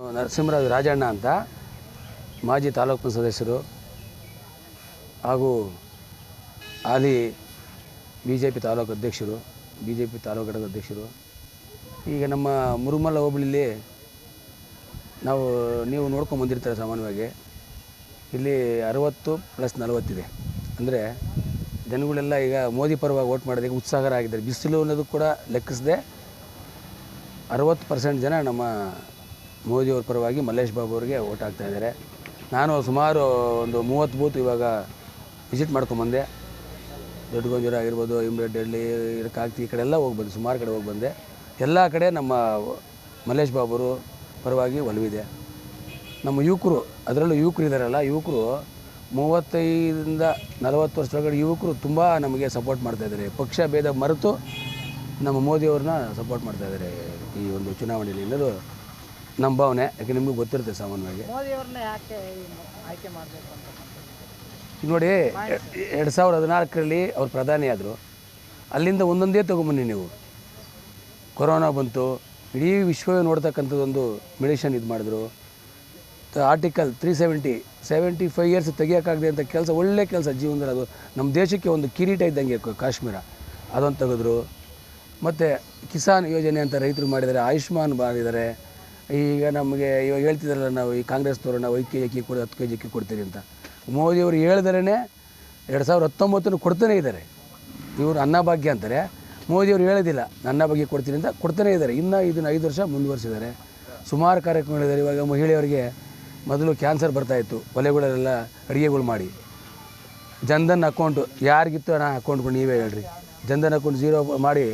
ನರಸಿಂಹರಾಜ್ ರಾಜಣ್ಣ ಅಂತ ಮಾಜಿ ತಾಲೂಕು ಸದಸ್ಯರು ಹಾಗೂ ಹಾಲಿ ಬಿ ಜೆ ಪಿ ತಾಲೂಕು ಅಧ್ಯಕ್ಷರು ಬಿ ಜೆ ಪಿ ತಾಲೂಕು ಘಟಕದ ಅಧ್ಯಕ್ಷರು. ಈಗ ನಮ್ಮ ಮುರುಮಲ್ಲ ಹೋಬಳಿಲಿ ನಾವು, ನೀವು ನೋಡ್ಕೊಂಡು ಬಂದಿರ್ತಾರೆ ಸಾಮಾನ್ಯವಾಗಿ. ಇಲ್ಲಿ ಅರವತ್ತು ಪ್ಲಸ್ ನಲವತ್ತಿದೆ ಅಂದರೆ ಜನಗಳೆಲ್ಲ ಈಗ ಮೋದಿ ಪರವಾಗಿ ಓಟ್ ಮಾಡೋದಕ್ಕೆ ಉತ್ಸಾಹರಾಗಿದ್ದಾರೆ. ಬಿಸಿಲು ಅನ್ನೋದು ಕೂಡ ಲೆಕ್ಕಿಸದೆ ಅರವತ್ತು ಪರ್ಸೆಂಟ್ ಜನ ನಮ್ಮ ಮೋದಿಯವ್ರ ಪರವಾಗಿ ಮಲ್ಲೇಶ್ ಬಾಬು ಅವರಿಗೆ ಓಟ್ ಹಾಕ್ತಾ ನಾನು ಸುಮಾರು ಒಂದು ಮೂವತ್ತು ಬೂತ್ ಇವಾಗ ವಿಸಿಟ್ ಮಾಡ್ಕೊಂಬಂದೆ. ದೊಡ್ಡಗೊಂಜೂರು ಆಗಿರ್ಬೋದು ಇಮ್ರೆಡ್ಡಳ್ಳಿ ಕಾಕ್ತಿ ಈ ಕಡೆ ಎಲ್ಲ ಹೋಗಿ ಬಂದೆ ಸುಮಾರು ಕಡೆ ಹೋಗಿ ಬಂದೆ ಎಲ್ಲ ಕಡೆ ನಮ್ಮ ಮಲ್ಲೇಶ್ ಬಾಬುರು ಪರವಾಗಿ ಒಲವಿದೆ. ನಮ್ಮ ಯುವಕರು, ಅದರಲ್ಲೂ ಯುವಕರು ಇದ್ದಾರಲ್ಲ ಯುವಕರು ಮೂವತ್ತೈದರಿಂದ ನಲವತ್ತು ವರ್ಷದೊಳಗಡೆ ಯುವಕರು ತುಂಬ ನಮಗೆ ಸಪೋರ್ಟ್ ಮಾಡ್ತಾಯಿದ್ದಾರೆ ಪಕ್ಷ ಭೇದ ಮರೆತು ನಮ್ಮ ಮೋದಿಯವ್ರನ್ನ ಸಪೋರ್ಟ್ ಮಾಡ್ತಾಯಿದ್ದಾರೆ ಈ ಒಂದು ಚುನಾವಣೆಯಲ್ಲಿ. ಅನ್ನೋದು ನಮ್ಮ ಭಾವನೆ ಯಾಕೆ ನಿಮಗೂ ಗೊತ್ತಿರುತ್ತೆ ಸಾಮಾನ್ಯವಾಗಿ? ಮೋದಿಯವ್ರನ್ನ ಯಾಕೆ ಆಯ್ಕೆ ಮಾಡಬೇಕು ಅಂತ ನೋಡಿ ಎರಡು ಸಾವಿರದ ಹದಿನಾಲ್ಕರಲ್ಲಿ ಅವ್ರು ಪ್ರಧಾನಿಯಾದರು ಅಲ್ಲಿಂದ ಒಂದೊಂದೇ ತೊಗೊಂಬನ್ನಿ ನೀವು. ಕೊರೋನಾ ಬಂತು ಇಡೀ ವಿಶ್ವವೇ ನೋಡ್ತಕ್ಕಂಥದ್ದೊಂದು ಮೆಡಿಷನ್ ಇದು ಮಾಡಿದ್ರು. Article three seventy seventy five years ತೆಗಿಯೋಕ್ಕಾಗದೆ ಅಂತ ಕೆಲಸ ಒಳ್ಳೆ ಕೆಲಸ ಜೀವನದಲ್ಲಿ ಅದು ನಮ್ಮ ದೇಶಕ್ಕೆ ಒಂದು ಕಿರೀಟ ಇದ್ದಂಗೆ ಕಾಶ್ಮೀರ. ಅದೊಂದು ತೆಗೆದ್ರು. ಮತ್ತು ಕಿಸಾನ್ ಯೋಜನೆ ಅಂತ ರೈತರು ಮಾಡಿದ್ದಾರೆ ಆಯುಷ್ಮಾನ್ ಮಾಡಿದ್ದಾರೆ ಈಗ ನಮಗೆ ಇವಾಗ ಹೇಳ್ತಿದ್ದಾರಲ್ಲ ನಾವು ಈ ಕಾಂಗ್ರೆಸ್ನವರು ನಾವು ಐದು ಕೆ ಜಿ ಅಕ್ಕಿ ಕೊಡಿ, ಹತ್ತು ಕೆ ಜಿ ಅಕ್ಕಿ ಕೊಡ್ತೀರಿ ಅಂತ. ಮೋದಿಯವರು ಹೇಳಿದ್ರೇ ಎರಡು ಸಾವಿರದ ಹತ್ತೊಂಬತ್ತನ್ನು ಕೊಡ್ತಾನೇ ಇದ್ದಾರೆ. ಇವರು ಅನ್ನಭಾಗ್ಯ ಅಂತಾರೆ. ಮೋದಿಯವರು ಹೇಳೋದಿಲ್ಲ ಅನ್ನಭಾಗ್ಯ ಕೊಡ್ತೀನಿ ಅಂತ ಕೊಡ್ತಾನೇ ಇದ್ದಾರೆ. ಇನ್ನೂ ಇದನ್ನು ಐದು ವರ್ಷ ಮುಂದುವರಿಸಿದ್ದಾರೆ. ಸುಮಾರು ಕಾರ್ಯಕ್ರಮಗಳಿದ್ದಾರೆ ಇವಾಗ ಮಹಿಳೆಯರಿಗೆ ಮೊದಲು ಕ್ಯಾನ್ಸರ್ ಬರ್ತಾಯಿತ್ತು ಒಲೆಗಳಲ್ಲೆಲ್ಲ ಅಡುಗೆಗಳು ಮಾಡಿ. ಜನ್ಧನ್ ಅಕೌಂಟು ಯಾರಿಗಿತ್ತು ನಾನು ಅಕೌಂಟ್ಗಳು ನೀವೇ ಹೇಳ್ರಿ. ಜನ್ಧನ್ ಅಕೌಂಟ್ ಜೀರೋ ಮಾಡಿ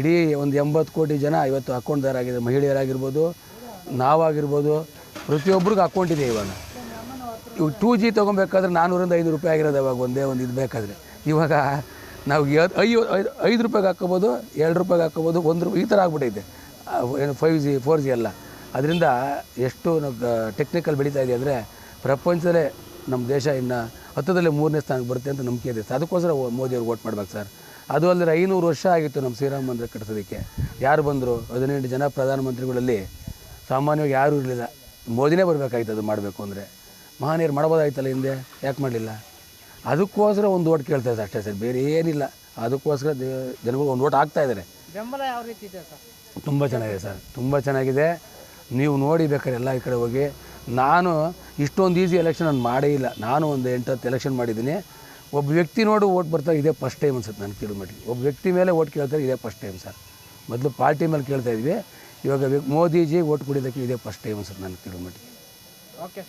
ಇಡೀ ಒಂದು ಎಂಬತ್ತು ಕೋಟಿ ಜನ ಇವತ್ತು ಅಕೌಂಟ್ದಾರಾಗಿದೆ ಮಹಿಳೆಯರಾಗಿರ್ಬೋದು ನಾವಾಗಿರ್ಬೋದು ಪ್ರತಿಯೊಬ್ಬರಿಗೂ ಅಕೌಂಟ್ ಇದೆ ಇವಾಗ. ಇವು ಟೂ ಜಿ ತೊಗೊಬೇಕಾದ್ರೆ ನಾನ್ನೂರಿಂದ ಐನೂರು ರೂಪಾಯಿ ಆಗಿರೋದು ಅವಾಗ ಒಂದೇ ಒಂದು ಇದು ಬೇಕಾದರೆ. ಇವಾಗ ನಾವು ಐದು- ಐದು ರೂಪಾಯಿಗೆ ಹಾಕ್ಕೋಬೋದು ಎರಡು ರೂಪಾಯಿಗೆ ಹಾಕ್ಕೋಬೋದು ಒಂದು ರೂಪಾಯಿ ಈ ಥರ ಆಗ್ಬಿಟ್ಟೈತೆ. ಏನು ಫೈವ್ ಜಿ ಫೋರ್ ಜಿ ಎಲ್ಲ ಅದರಿಂದ ಎಷ್ಟು ಟೆಕ್ನಿಕಲ್ ಬೆಳೀತಾ ಇದೆ ಅಂದರೆ ಪ್ರಪಂಚದಲ್ಲೇ ನಮ್ಮ ದೇಶ ಇನ್ನು ಹತ್ತದಲ್ಲೇ ಮೂರನೇ ಸ್ಥಾನಕ್ಕೆ ಬರುತ್ತೆ ಅಂತ ನಂಬಿಕೆ ಇದೆ. ಅದಕ್ಕೋಸ್ಕರ ಮೋದಿಯವ್ರು ಓಟ್ ಮಾಡ್ಬೇಕು ಸರ್. ಅದು ಅಲ್ಲದೆ ಐನೂರು ವರ್ಷ ಆಗಿತ್ತು ನಮ್ಮ ಶ್ರೀರಾಮ ಮಂದಿರ ಕಟ್ಟಿಸೋದಕ್ಕೆ. ಯಾರು ಬಂದರು? ಹದಿನೆಂಟು ಜನ ಪ್ರಧಾನಮಂತ್ರಿಗಳಲ್ಲಿ ಸಾಮಾನ್ಯವಾಗಿ ಯಾರೂ ಇರಲಿಲ್ಲ. ಮೋದಿನೇ ಬರಬೇಕಾಯ್ತು ಅದು ಮಾಡಬೇಕು ಅಂದರೆ. ಮಹಾನೀಯರು ಮಾಡ್ಬೋದಾಯ್ತಲ್ಲ ಹಿಂದೆ? ಯಾಕೆ ಮಾಡಲಿಲ್ಲ? ಅದಕ್ಕೋಸ್ಕರ ಒಂದು ಓಟ್ ಕೇಳ್ತಾ ಇದ್ದಾರೆ ಅಷ್ಟೇ ಸರ್. ಬೇರೆ ಏನಿಲ್ಲ. ಅದಕ್ಕೋಸ್ಕರ ಜನಗಳು ಒಂದು ಓಟ್ ಆಗ್ತಾ ಇದ್ದಾರೆ. ಬೆಂಬಲ ಯಾವ ರೀತಿ ಇದೆ ಸರ್? ತುಂಬ ಚೆನ್ನಾಗಿದೆ ಸರ್. ತುಂಬ ಚೆನ್ನಾಗಿದೆ. ನೀವು ನೋಡಿ ಬೇಕಾದ್ರೆ ಎಲ್ಲ ಈ ಕಡೆ ಹೋಗಿ. ನಾನು ಇಷ್ಟೊಂದು ಈಸಿ ಎಲೆಕ್ಷನ್ ನಾನು ಮಾಡೇ ಇಲ್ಲ. ನಾನು ಒಂದು ಎಂಟು ಹತ್ತು ಎಲೆಕ್ಷನ್ ಮಾಡಿದ್ದೀನಿ. ಒಬ್ಬ ವ್ಯಕ್ತಿ ನೋಡು ಓಟ್ ಬರ್ತಾರೆ ಇದೇ ಫಸ್ಟ್ ಟೈಮ್ ಅನ್ಸುತ್ತೆ ನಾನು ಕೇಳಿದ ಮಟ್ಟಿಗೆ. ಒಬ್ಬ ವ್ಯಕ್ತಿ ಮೇಲೆ ಓಟ್ ಕೇಳ್ತಾರೆ ಇದೇ ಫಸ್ಟ್ ಟೈಮ್ ಸರ್. ಮೊದಲು ಪಾರ್ಟಿ ಮೇಲೆ ಕೇಳ್ತಾ ಇದ್ವಿ. ಇವಾಗ ಮೋದಿಜಿ ಓಟ್ ಕೊಡೋದಕ್ಕೆ ಇದೇ ಫಸ್ಟ್ ಟೈಮ್ ಸರ್ ನನಗೆ ಮಟ್ಟಿಗೆ. Okay sir